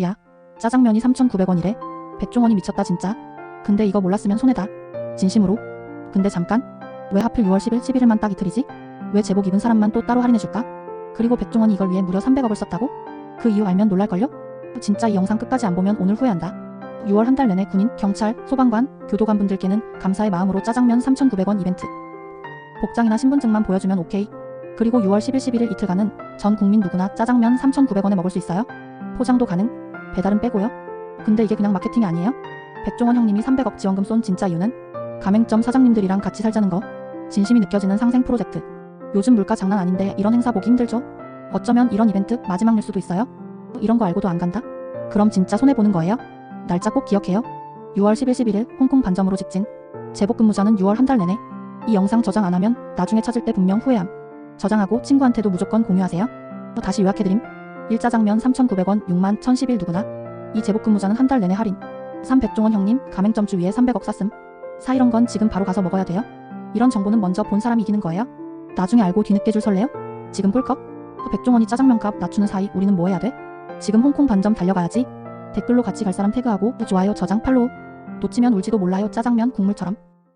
야, 짜장면이 3,900원이래. 백종원이 미쳤다 진짜. 근데 이거 몰랐으면 손해다. 진심으로. 근데 잠깐. 왜 하필 6월 10일 11일만 딱 이틀이지? 왜 제복 입은 사람만 또 따로 할인해줄까? 그리고 백종원이 이걸 위해 무려 300억을 썼다고? 그 이유 알면 놀랄걸요? 진짜 이 영상 끝까지 안 보면 오늘 후회한다. 6월 한 달 내내 군인, 경찰, 소방관, 교도관 분들께는 감사의 마음으로 짜장면 3,900원 이벤트. 복장이나 신분증만 보여주면 오케이. 그리고 6월 10일 11일 이틀간은 전 국민 누구나 짜장면 3,900원에 먹을 수 있어요. 포장도 가능, 배달은 빼고요. 근데 이게 그냥 마케팅이 아니에요? 백종원 형님이 300억 지원금 쏜 진짜 이유는 가맹점 사장님들이랑 같이 살자는 거. 진심이 느껴지는 상생 프로젝트. 요즘 물가 장난 아닌데 이런 행사 보기 힘들죠? 어쩌면 이런 이벤트 마지막 일 수도 있어요? 이런 거 알고도 안 간다? 그럼 진짜 손해보는 거예요? 날짜 꼭 기억해요. 6월 10일 11일 홍콩 반점으로 직진. 제복 근무자는 6월 한 달 내내. 이 영상 저장 안 하면 나중에 찾을 때 분명 후회함. 저장하고 친구한테도 무조건 공유하세요. 다시 요약해드림. 1짜장면 3,900원 6만 1,011 누구나. 이 제복 근무자는 한 달 내내 할인. 3 백종원 형님 가맹점주 위에 300억 쌌음. 사 이런 건 지금 바로 가서 먹어야 돼요. 이런 정보는 먼저 본 사람이 이기는 거예요. 나중에 알고 뒤늦게 줄 설레요? 지금 꿀꺽? 백종원이 짜장면 값 낮추는 사이 우리는 뭐 해야 돼? 지금 홍콩 반점 달려가야지. 댓글로 같이 갈 사람 태그하고 좋아요 저장 팔로우. 놓치면 울지도 몰라요 짜장면 국물처럼.